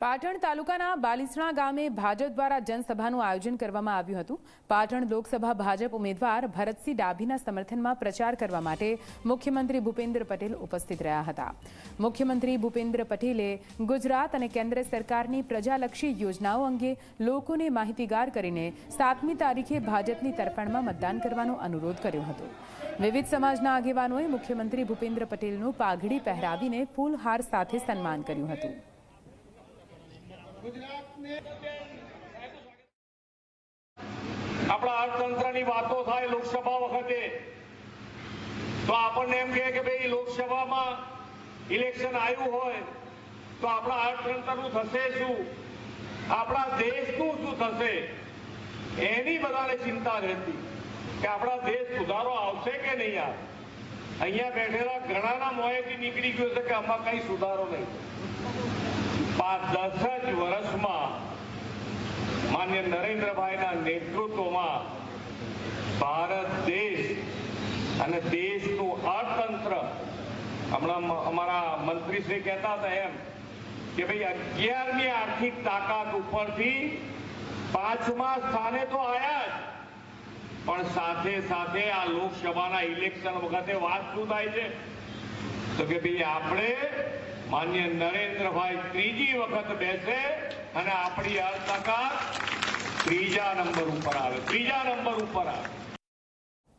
પાટણ તાલુકાના બાલિસણા ગામે ભાજપ દ્વારા જનસભાનું આયોજન કરવામાં આવ્યું હતું. પાટણ લોકસભા ભાજપ ઉમેદવાર ભરતસિંહ ડાભીના સમર્થનમાં પ્રચાર કરવા માટે મુખ્યમંત્રી ભૂપેન્દ્ર પટેલ ઉપસ્થિત રહ્યા હતા. મુખ્યમંત્રી ભૂપેન્દ્ર પટેલે ગુજરાત અને કેન્દ્ર સરકારની પ્રજાલક્ષી યોજનાઓ અંગે લોકોને માહિતીગાર કરીને સાતમી તારીખે ભાજપની તરફેણમાં મતદાન કરવાનો અનુરોધ કર્યો હતો. વિવિધ સમાજના આગેવાનોએ મુખ્યમંત્રી ભૂપેન્દ્ર પટેલનું પાઘડી પહેરાવીને ફૂલહાર સાથે સન્માન કર્યું હતું. આપણા અર્થતંત્રની વાતો થાય લોકસભા વખતે, તો આપણને એમ કહે કે ભાઈ, લોકસભામાં ઇલેક્શન આવ્યું હોય, તો આપણા અર્થતંત્રનું થશે શું? આપણા દેશનું શું થશે? એની બધાને ચિંતા રહેતી કે આપણા દેશ સુધારો આવશે કે નહીં આવે અહીંયા બેઠેલા ઘણાના મોએથી નીકળી ગયું છે કે આમાં કઈ સુધારો નહીં. પાંચ દસ જ માન્ય નરેન્દ્રભાઈના નેતૃત્વમાં ભારત દેશ અને દેશનું અર્થતંત્ર, હમણાં અમારા મંત્રીશ્રી કહેતા હતા એમ કે ભાઈ અગિયારમી આર્થિક તાકાત ઉપરથી પાંચમા સ્થાને તો આયા જ. પણ સાથે સાથે આ લોકસભાના ઇલેક્શન વખતે વાત શું થાય છે. તો કે ભાઈ આપણે માન્ય નરેન્દ્રભાઈ ત્રીજી વખત બેસે અને આપણી અર્થતાકાત ત્રીજા નંબર ઉપર આવે. ત્રીજા નંબર ઉપર આવે.